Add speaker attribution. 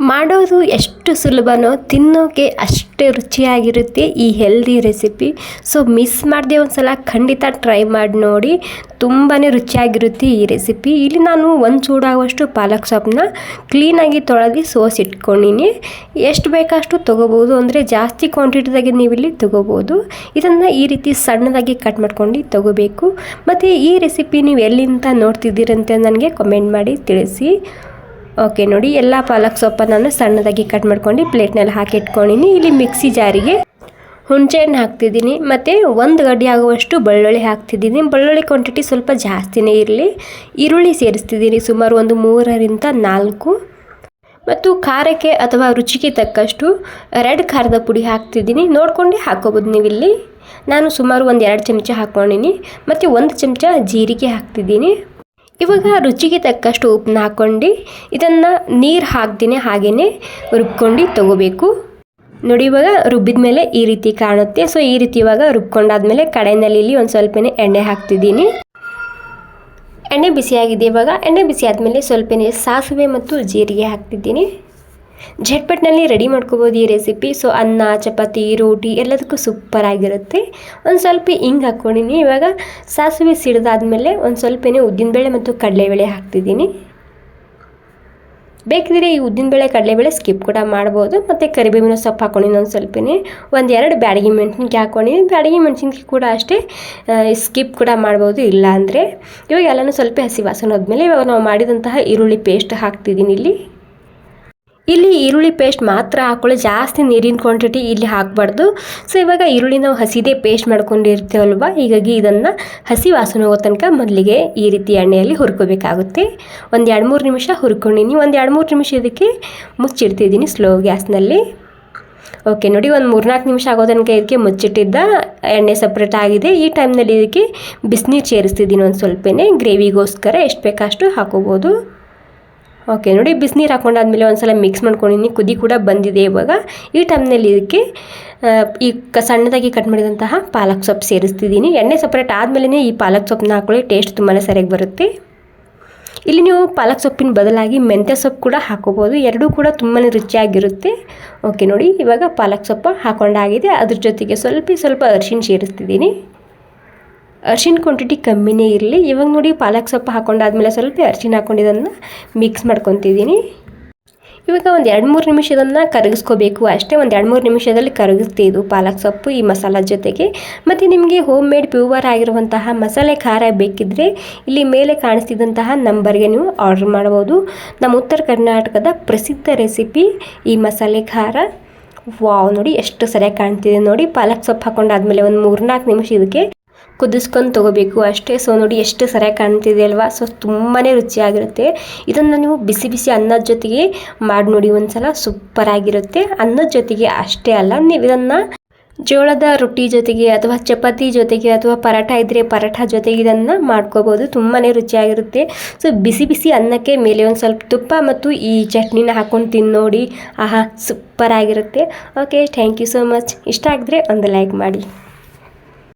Speaker 1: ಮಾಡೋದು ಎಷ್ಟು ಸುಲಭನೋ ತಿನ್ನೋಕೆ ಅಷ್ಟೇ ರುಚಿಯಾಗಿರುತ್ತೆ ಈ ಹೆಲ್ದಿ ರೆಸಿಪಿ ಸೊ ಮಿಸ್ ಮಾಡಿದೆ ಒಂದು ಸಲ ಖಂಡಿತ ಟ್ರೈ ಮಾಡಿ ನೋಡಿ. ತುಂಬಾ ರುಚಿಯಾಗಿರುತ್ತೆ ಈ ರೆಸಿಪಿ ಇಲ್ಲಿ ನಾನು ಒಂದು ಚೂಡಾಗುವಷ್ಟು ಪಾಲಕ್ ಸೊಪ್ಪನ್ನ ಕ್ಲೀನಾಗಿ ತೊಳೆದು ಸೋಸಿ ಇಟ್ಕೊಂಡಿನಿ. ಎಷ್ಟು ಬೇಕಷ್ಟು ತೊಗೋಬೋದು ಅಂದರೆ ಜಾಸ್ತಿ ಕ್ವಾಂಟಿಟಿದಾಗೆ ನೀವು ಇಲ್ಲಿ ತೊಗೋಬೋದು. ಇದನ್ನು ಈ ರೀತಿ ಸಣ್ಣದಾಗಿ ಕಟ್ ಮಾಡ್ಕೊಂಡು ತೊಗೋಬೇಕು. ಮತ್ತು ಈ ರೆಸಿಪಿ ನೀವು ಎಲ್ಲಿಂದ ನೋಡ್ತಿದ್ದೀರಂತೆ ನನಗೆ ಕಮೆಂಟ್ ಮಾಡಿ ತಿಳಿಸಿ. ಓಕೆ, ನೋಡಿ, ಎಲ್ಲ ಪಾಲಕ್ ಸೊಪ್ಪನ್ನು ನಾನು ಸಣ್ಣದಾಗಿ ಕಟ್ ಮಾಡ್ಕೊಂಡು ಪ್ಲೇಟ್ನಲ್ಲಿ ಹಾಕಿ ಇಟ್ಕೊಂಡಿನಿ. ಇಲ್ಲಿ ಮಿಕ್ಸಿ ಜಾರಿಗೆ ಹುಣಸೆಹಣ್ಣು ಹಾಕ್ತಿದ್ದೀನಿ. ಮತ್ತು ಒಂದು ಗಡ್ಡೆ ಆಗುವಷ್ಟು ಬೆಳ್ಳುಳ್ಳಿ ಹಾಕ್ತಿದ್ದೀನಿ. ಬೆಳ್ಳುಳ್ಳಿ ಕ್ವಾಂಟಿಟಿ ಸ್ವಲ್ಪ ಜಾಸ್ತಿನೇ ಇರಲಿ. ಈರುಳ್ಳಿ ಸೇರಿಸ್ತಿದ್ದೀನಿ ಸುಮಾರು ಒಂದು ಮೂರರಿಂದ ನಾಲ್ಕು. ಮತ್ತು ಖಾರಕ್ಕೆ ಅಥವಾ ರುಚಿಗೆ ತಕ್ಕಷ್ಟು ರೆಡ್ ಖಾರದ ಪುಡಿ ಹಾಕ್ತಿದ್ದೀನಿ. ನೋಡ್ಕೊಂಡು ಹಾಕೋಬೋದು ನೀವಿಲ್ಲಿ. ನಾನು ಸುಮಾರು ಒಂದು ಎರಡು ಚಮಚ ಹಾಕ್ಕೊಂಡಿನಿ ಮತ್ತು ಒಂದು ಚಮಚ ಜೀರಿಗೆ ಹಾಕ್ತಿದ್ದೀನಿ. ಇವಾಗ ರುಚಿಗೆ ತಕ್ಕಷ್ಟು ಉಪ್ಪನ್ನ ಹಾಕ್ಕೊಂಡು ಇದನ್ನು ನೀರು ಹಾಕ್ದೇ ಹಾಗೆಯೇ ರುಬ್ಕೊಂಡು ತಗೋಬೇಕು. ನೋಡಿ ಇವಾಗ ರುಬ್ಬಿದ ಮೇಲೆ ಈ ರೀತಿ ಕಾಣುತ್ತೆ. ಸೊ ಈ ರೀತಿ ಇವಾಗ ರುಬ್ಕೊಂಡಾದ್ಮೇಲೆ ಕಡೆಯಲ್ಲಿ ಇಲ್ಲಿ ಒಂದು ಸ್ವಲ್ಪನೇ ಎಣ್ಣೆ ಹಾಕ್ತಿದ್ದೀನಿ. ಎಣ್ಣೆ ಬಿಸಿಯಾಗಿದೆ ಇವಾಗ. ಎಣ್ಣೆ ಬಿಸಿ ಆದಮೇಲೆ ಸ್ವಲ್ಪನೇ ಸಾಸಿವೆ ಮತ್ತು ಜೀರಿಗೆ ಹಾಕ್ತಿದ್ದೀನಿ. ಝಟ್ಪಟ್ನಲ್ಲಿ ರೆಡಿ ಮಾಡ್ಕೋಬೋದು ಈ ರೆಸಿಪಿ. ಸೊ ಅನ್ನ, ಚಪಾತಿ, ರೋಟಿ ಎಲ್ಲದಕ್ಕೂ ಸೂಪರ್ ಆಗಿರುತ್ತೆ. ಒಂದು ಸ್ವಲ್ಪ ಹಿಂಗೆ ಹಾಕ್ಕೊಂಡಿನಿ. ಇವಾಗ ಸಾಸಿವೆ ಸಿಡಿದಾದ್ಮೇಲೆ ಒಂದು ಸ್ವಲ್ಪನೇ ಉದ್ದಿನಬೇಳೆ ಮತ್ತು ಕಡಲೆಬೇಳೆ ಹಾಕ್ತಿದ್ದೀನಿ. ಬೇಕಿದ್ರೆ ಈ ಉದ್ದಿನಬೇಳೆ ಕಡಲೆಬೇಳೆ ಸ್ಕಿಪ್ ಕೂಡ ಮಾಡ್ಬೋದು. ಮತ್ತು ಕರಿಬೇವಿನ ಸೊಪ್ಪು ಹಾಕೊಂಡಿನಿ ಒಂದು ಸ್ವಲ್ಪನೇ. ಒಂದು ಎರಡು ಬ್ಯಾಡಗಿ ಮೆಣಸಿನ್ಕಾಯಿ ಹಾಕ್ಕೊಂಡಿನಿ. ಬ್ಯಾಡಗಿ ಮೆಣಸಿನ್ಕಾಯಿ ಕೂಡ ಅಷ್ಟೇ ಸ್ಕಿಪ್ ಕೂಡ ಮಾಡ್ಬೋದು. ಇಲ್ಲಾಂದರೆ ಇವಾಗ ಎಲ್ಲನೂ ಸ್ವಲ್ಪ ಹಸಿ ವಾಸನೆ ಹೋದ್ಮೇಲೆ ಇವಾಗ ನಾವು ಮಾಡಿದಂತಹ ಈರುಳ್ಳಿ ಪೇಸ್ಟ್ ಹಾಕ್ತಿದ್ದೀನಿ ಇಲ್ಲಿ. ಇಲ್ಲಿ ಈರುಳ್ಳಿ ಪೇಸ್ಟ್ ಮಾತ್ರ ಹಾಕೊಳ್ಳಿ. ಜಾಸ್ತಿ ನೀರಿನ ಕ್ವಾಂಟಿಟಿ ಇಲ್ಲಿ ಹಾಕಬಾರ್ದು. ಸೊ ಇವಾಗ ಈರುಳ್ಳಿ ನಾವು ಹಸಿದೇ ಪೇಸ್ಟ್ ಮಾಡ್ಕೊಂಡಿರ್ತೀವಲ್ವ? ಹೀಗಾಗಿ ಇದನ್ನು ಹಸಿ ವಾಸನೆ ಹೋಗೋ ತನಕ ಮೊದಲಿಗೆ ಈ ರೀತಿ ಎಣ್ಣೆಯಲ್ಲಿ ಹುರ್ಕೋಬೇಕಾಗುತ್ತೆ. ಒಂದು ಎರಡು ಮೂರು ನಿಮಿಷ ಹುರ್ಕೊಂಡಿನಿ ಒಂದು ಎರಡು ಮೂರು ನಿಮಿಷ ಇದಕ್ಕೆ ಮುಚ್ಚಿಡ್ತಿದ್ದೀನಿ ಸ್ಲೋ ಗ್ಯಾಸ್ನಲ್ಲಿ. ಓಕೆ ನೋಡಿ ಒಂದು ಮೂರ್ನಾಲ್ಕು ನಿಮಿಷ ಆಗೋ ತನಕ ಇದಕ್ಕೆ ಮುಚ್ಚಿಟ್ಟಿದ್ದ ಎಣ್ಣೆ ಸಪ್ರೇಟ್ ಆಗಿದೆ. ಈ ಟೈಮ್ನಲ್ಲಿ ಇದಕ್ಕೆ ಬಿಸಿನೀರು ಸೇರಿಸ್ತಿದ್ದೀನಿ ಒಂದು ಸ್ವಲ್ಪನೇ. ಗ್ರೇವಿಗೋಸ್ಕರ ಎಷ್ಟು ಬೇಕಷ್ಟು ಹಾಕೋಬೋದು. ಓಕೆ ನೋಡಿ ಬಿಸಿನೀರು ಹಾಕೊಂಡಾದ್ಮೇಲೆ ಒಂದು ಸಲ ಮಿಕ್ಸ್ ಮಾಡ್ಕೊಂಡಿನಿ ಕುದಿ ಕೂಡ ಬಂದಿದೆ ಇವಾಗ. ಈ ಟೈಮ್ನಲ್ಲಿ ಇದಕ್ಕೆ ಈ ಕ, ಸಣ್ಣದಾಗಿ ಕಟ್ ಮಾಡಿದಂತಹ ಪಾಲಕ್ ಸೊಪ್ಪು ಸೇರಿಸ್ತಿದ್ದೀನಿ. ಎಣ್ಣೆ ಸಪ್ರೇಟ್ ಆದಮೇಲೆ ಈ ಪಾಲಕ್ ಸೊಪ್ಪನ್ನ ಹಾಕೊಳ್ಳಿ. ಟೇಸ್ಟ್ ತುಂಬಾ ಸರಿಯಾಗಿ ಬರುತ್ತೆ. ಇಲ್ಲಿ ನೀವು ಪಾಲಕ್ ಸೊಪ್ಪಿನ ಬದಲಾಗಿ ಮೆಂತ್ಯ ಸೊಪ್ಪು ಕೂಡ ಹಾಕೋಬೋದು. ಎರಡೂ ಕೂಡ ತುಂಬಾ ರುಚಿಯಾಗಿರುತ್ತೆ. ಓಕೆ ನೋಡಿ, ಇವಾಗ ಪಾಲಕ್ ಸೊಪ್ಪು ಹಾಕೊಂಡಾಗಿದೆ. ಅದ್ರ ಜೊತೆಗೆ ಸ್ವಲ್ಪ ಸ್ವಲ್ಪ ಅರಿಶಿನ ಸೇರಿಸ್ತಿದ್ದೀನಿ. ಅರ್ಶಿನ ಕ್ವಾಂಟಿಟಿ ಕಮ್ಮಿನೇ ಇರಲಿ. ಇವಾಗ ನೋಡಿ ಪಾಲಕ್ ಸೊಪ್ಪು ಹಾಕೊಂಡಾದ್ಮೇಲೆ ಸ್ವಲ್ಪ ಅರ್ಶಿನ ಇದನ್ನು ಮಿಕ್ಸ್ ಮಾಡ್ಕೊತಿದ್ದೀನಿ. ಇವಾಗ ಒಂದು ಎರಡು ಮೂರು ನಿಮಿಷ ಇದನ್ನು ಕರಗಿಸ್ಕೋಬೇಕು. ಅಷ್ಟೇ ಒಂದು ಎರಡು ಮೂರು ನಿಮಿಷದಲ್ಲಿ ಕರಗಿಸ್ತೀವಿ ಇದು ಪಾಲಕ್ ಸೊಪ್ಪು ಈ ಮಸಾಲ ಜೊತೆಗೆ. ಮತ್ತು ನಿಮಗೆ ಹೋಮ್ ಮೇಡ್ ಪ್ಯೂವರ್ ಆಗಿರುವಂತಹ ಮಸಾಲೆ ಖಾರ ಬೇಕಿದ್ದರೆ ಇಲ್ಲಿ ಮೇಲೆ ಕಾಣಿಸ್ತಿದ್ದಂತಹ ನಂಬರ್ಗೆ ನೀವು ಆರ್ಡ್ರ್ ಮಾಡ್ಬೋದು. ನಮ್ಮ ಉತ್ತರ ಕರ್ನಾಟಕದ ಪ್ರಸಿದ್ಧ ರೆಸಿಪಿ ಈ ಮಸಾಲೆ ಖಾರ. ವಾವ್, ನೋಡಿ ಎಷ್ಟು ಸರಿಯಾಗಿ ಕಾಣ್ತಿದೆ ನೋಡಿ. ಪಾಲಕ್ ಸೊಪ್ಪು ಹಾಕೊಂಡಾದ್ಮೇಲೆ ಒಂದು ಮೂರ್ನಾಲ್ಕು ನಿಮಿಷ ಇದಕ್ಕೆ ಕುದಿಸ್ಕೊಂಡು ತೊಗೋಬೇಕು. ಅಷ್ಟೇ ಸೊ ನೋಡಿ ಎಷ್ಟು ಸರಿಯಾಗಿ ಕಾಣ್ತಿದೆ ಅಲ್ವಾ? ಸೊ ತುಂಬಾ ರುಚಿಯಾಗಿರುತ್ತೆ. ಇದನ್ನು ನೀವು ಬಿಸಿ ಬಿಸಿ ಅನ್ನದ ಜೊತೆಗೆ ಮಾಡಿ ನೋಡಿ. ಒಂದ್ಸಲ ಸೂಪರಾಗಿರುತ್ತೆ. ಅನ್ನದ ಜೊತೆಗೆ ಅಷ್ಟೇ ಅಲ್ಲ, ನೀವು ಇದನ್ನು ಜೋಳದ ರೊಟ್ಟಿ ಜೊತೆಗೆ ಅಥವಾ ಚಪಾತಿ ಜೊತೆಗೆ ಅಥವಾ ಪರಾಠ ಇದ್ದರೆ ಪರಾಠ ಜೊತೆಗೆ ಇದನ್ನು ಮಾಡ್ಕೋಬೋದು. ತುಂಬಾ ರುಚಿಯಾಗಿರುತ್ತೆ. ಸೊ ಬಿಸಿ ಬಿಸಿ ಅನ್ನಕ್ಕೆ ಮೇಲೆ ಒಂದು ಸ್ವಲ್ಪ ತುಪ್ಪ ಮತ್ತು ಈ ಚಟ್ನಿನ ಹಾಕ್ಕೊಂಡು ತಿನ್ನೋಡಿ ಆಹಾ, ಸೂಪರಾಗಿರುತ್ತೆ. Okay, thank you so much. ಇಷ್ಟ ಆಗಿದ್ರೆ ಒಂದು ಲೈಕ್ ಮಾಡಿ.